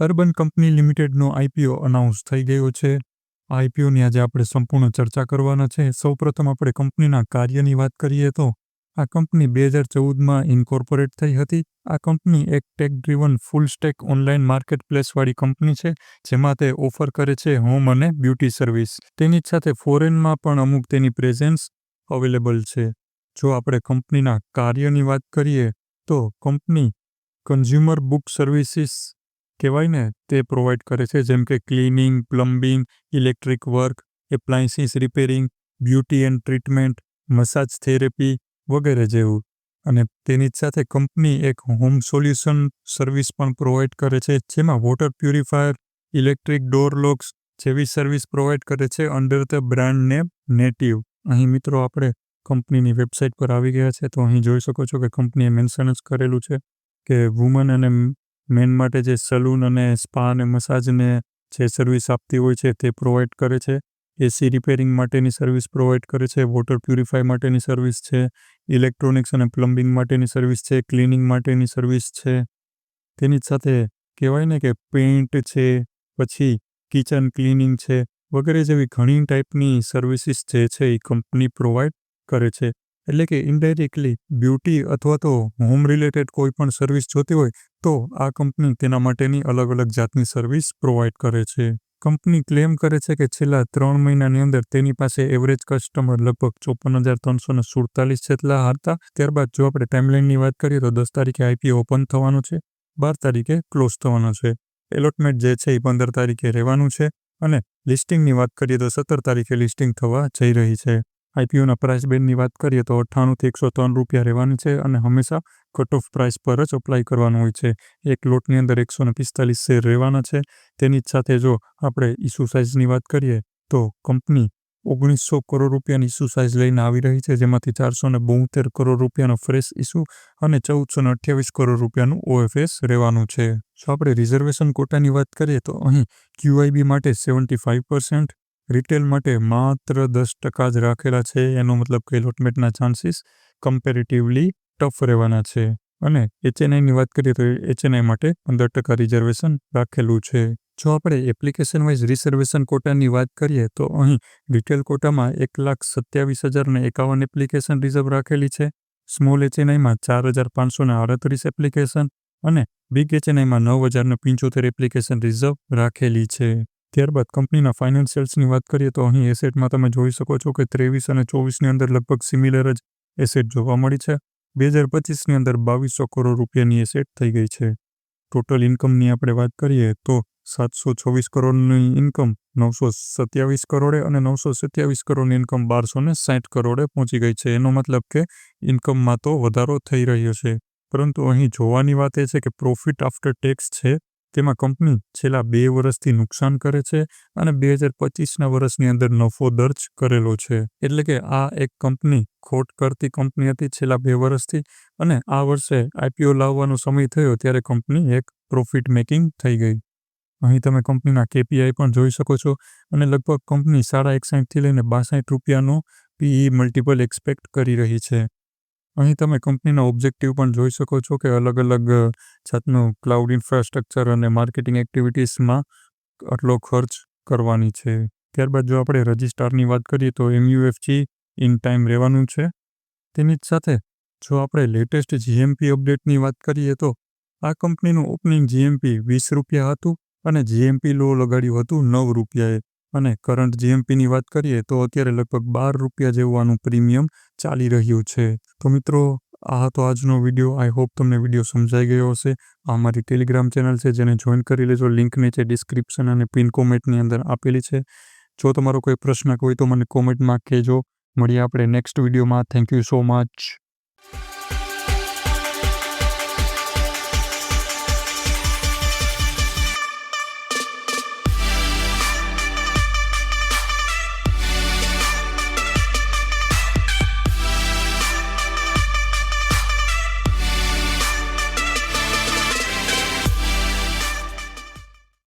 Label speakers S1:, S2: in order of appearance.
S1: Urban company લિમિટેડનો IPO announce થઈ ગયો છે. આઈપીઓની આજે આપણે સંપૂર્ણ ચર્ચા કરવાના છે. સૌપ્રથમ આપણે કંપનીના કાર્યની વાત કરીએ તો, આ કંપની બે હજાર ચૌદમાં ઇન્કોર્પોરેટ થઈ હતી. આ કંપની એક tech driven full stack online market પ્લેસવાળી company છે, જેમાં તે ઓફર કરે છે હોમ અને બ્યુટી સર્વિસ. તેની જ સાથે ફોરેનમાં પણ અમુક તેની પ્રેઝન્સ અવેલેબલ છે. જો આપણે કંપનીના કાર્યની વાત કરીએ, તો કંપની કન્ઝ્યુમર બુક સર્વિસીસ કહેવાય ને, તે પ્રોવાઈડ કરે છે. જેમ કે cleaning plumbing electric work appliances repairing beauty and treatment massage therapy વગેરે જેવું. અને તેની જ સાથે કંપની એક હોમ સોલ્યુશન સર્વિસ પણ પ્રોવાઈડ કરે છે, જેમાં water purifier electric door locks જેવી સર્વિસ પ્રોવાઈડ કરે છે under the brand name Native અહીં મિત્રો આપણે કંપનીની વેબસાઇટ પર આવી ગયા છે, તો અહીં જોઈ શકો છો કે કંપનીએ મેન્શન જ કરેલું છે કે વુમન અને મેન માટે જે સલૂન અને સ્પા અને મસાજને જે સર્વિસ આપતી હોય છે તે પ્રોવાઈડ કરે છે. એસી રિપેરિંગ માટેની સર્વિસ પ્રોવાઈડ કરે છે. વોટર પ્યુરિફાય માટેની સર્વિસ છે. ઇલેક્ટ્રોનિક્સ અને પ્લમ્બિંગ માટેની સર્વિસ છે. ક્લિનિંગ માટેની સર્વિસ છે. તેની સાથે કહેવાય ને કે પેઇન્ટ છે, પછી કિચન ક્લિનિંગ છે, વગેરે જેવી ઘણી ટાઈપની સર્વિસીસ જે છે એ કંપની પ્રોવાઈડ કરે છે. એટલે કે ઇનડાયરેક્ટલી બ્યુટી અથવા તો હોમ રિલેટેડ કોઈ પણ સર્વિસ જોતી હોય, તો આ કંપની તેના માટેની અલગ અલગ જાતની સર્વિસ પ્રોવાઈડ કરે છે. કંપની ક્લેમ કરે છે કે છેલ્લા ત્રણ મહિનાની અંદર તેની પાસે એવરેજ કસ્ટમર લગભગ ચોપન હજાર ત્રણસો ને સુડતાલીસ જેટલા હતા. ત્યારબાદ જો આપણે ટાઈમલાઈનની વાત કરીએ તો દસ તારીખે આઈપીઓ ઓપન થવાનું છે, બાર તારીખે ક્લોઝ થવાનો છે. એલોટમેન્ટ જે છે એ પંદર તારીખે રહેવાનું છે અને લિસ્ટિંગની વાત કરીએ તો સત્તર તારીખે લિસ્ટિંગ થવા જઈ રહી છે. આઈપીઓના પ્રાઇસ બેન્ડની વાત કરીએ તો અઠ્ઠાણુંથી એકસો ત્રણ રૂપિયા રહેવાની છે અને હંમેશા કટ ઓફ પ્રાઇસ પર જ અપ્લાય કરવાનું હોય છે. એક લોટની અંદર એકસો ને પિસ્તાલીસ શેર રહેવાના છે. તેની જ સાથે જો આપણે ઇસ્યુ સાઇઝની વાત કરીએ તો કંપની ઓગણીસો કરોડ રૂપિયાની ઇસ્યુ સાઇઝ લઈને આવી રહી છે, જેમાંથી ચારસો ને બોતેર કરોડ રૂપિયાનો ફ્રેશ ઇસ્યુ અને ચૌદસો ને અઠ્યાવીસ કરોડ રૂપિયાનું ઓએફએસ રહેવાનું છે. જો આપણે રિઝર્વેશન કોટાની વાત કરીએ તો અહીં ક્યુઆઈબી માટે સેવન્ટી ફાઇવ પર્સન્ટ રિટેલ માટે માત્ર દસ ટકા જ રાખેલા છે, એનો મતલબ કે લોટમેટના ચાન્સીસ કમ્પેરેટિવલી ટફ રહેવાના છે. અને એચએનઆઈની વાત કરીએ તો એચએનઆઈ માટે પંદર ટકા રિઝર્વેશન રાખેલું છે. જો આપણે એપ્લિકેશન વાઇઝ રિઝર્વેશન કોટાની વાત કરીએ, તો અહીં રિટેલ કોટામાં એક લાખ સત્યાવીસ હજાર ને એકાવન એપ્લિકેશન રિઝર્વ રાખેલી છે. સ્મોલ એચએનઆઈમાં ચાર હજાર પાંચસો આડત્રીસ એપ્લિકેશન અને બિગ એચએનઆઈમાં નવ હજાર ને પંચોતેર એપ્લિકેશન રિઝર્વ રાખેલી છે. ત્યારબાદ કંપનીના ફાઇનાન્શિયલ્સની વાત કરીએ તો અહીં એસેટમાં તમે જોઈ શકો છો કે ત્રેવીસ અને ચોવીસની અંદર લગભગ સિમિલર જ એસેટ જોવા મળી છે. બે હજાર પચીસની અંદર બાવીસો કરોડ રૂપિયાની એસેટ થઈ ગઈ છે. ટોટલ ઇન્કમની આપણે વાત કરીએ તો સાતસો છવ્વીસ કરોડની ઇન્કમ, નવસો સત્યાવીસ કરોડે અને નવસો સત્યાવીસ કરોડની ઇન્કમ બારસો ને સાઠ કરોડે પહોંચી ગઈ છે. એનો મતલબ કે ઇન્કમમાં તો વધારો થઈ રહ્યો છે. પરંતુ અહીં જોવાની વાત એ છે કે પ્રોફિટ આફ્ટર ટેક્સ છે તેમાં કંપની છેલ્લા બે વર્ષથી નુકસાન કરે છે અને બે હજાર પચીસના વર્ષની અંદર નફો દર્જ કરેલો છે. એટલે કે આ એક કંપની ખોટ કરતી કંપની હતી છેલ્લા બે વર્ષથી અને આ વર્ષે આઈપીઓ લાવવાનો સમય થયો ત્યારે કંપની એક પ્રોફિટ મેકિંગ થઈ ગઈ. અહીં તમે કંપનીના કેપીઆઈ પણ જોઈ શકો છો અને લગભગ કંપની સાડા એકસાઠથી લઈને બાસાઠ રૂપિયાનો પીઈ મલ્ટિપલ એક્સપેક્ટ કરી રહી છે. અહીં તમે કંપનીના ઓબ્જેક્ટિવ પણ જોઈ શકો છો કે અલગ અલગ જાતનું ક્લાઉડ ઇન્ફ્રાસ્ટ્રક્ચર અને માર્કેટિંગ એક્ટિવિટીઝમાં આટલો ખર્ચ કરવાની છે. ત્યારબાદ જો આપણે રજિસ્ટ્રારની વાત કરીએ તો એમયુએફજી ઇન ટાઈમ રહેવાનું છે. તેની જ સાથે જો આપણે લેટેસ્ટ જીએમપી અપડેટની વાત કરીએ તો આ કંપનીનું ઓપનિંગ જીએમપી વીસ રૂપિયા હતું અને જીએમપી લો લગાડ્યું હતું નવ રૂપિયાએ. અને કરંટ જીએમપીની વાત કરીએ, તો અત્યારે લગભગ બાર રૂપિયા જેવું આનું પ્રીમિયમ ચાલી રહ્યું છે. તો મિત્રો, આ હતો આજનો વીડિયો. આઈ હોપ તમને વીડિયો સમજાઈ ગયો હશે. આ મારી ટેલિગ્રામ ચેનલ છે, જેને જોઈન કરી લેજો. લિંક નીચે ડિસ્ક્રિપ્શન અને પિન કોમેન્ટની અંદર આપેલી છે. જો તમારો કોઈ પ્રશ્ન હોય તો મને કોમેન્ટમાં કહેજો. મળીએ આપણે નેક્સ્ટ વિડીયોમાં. Thank you so much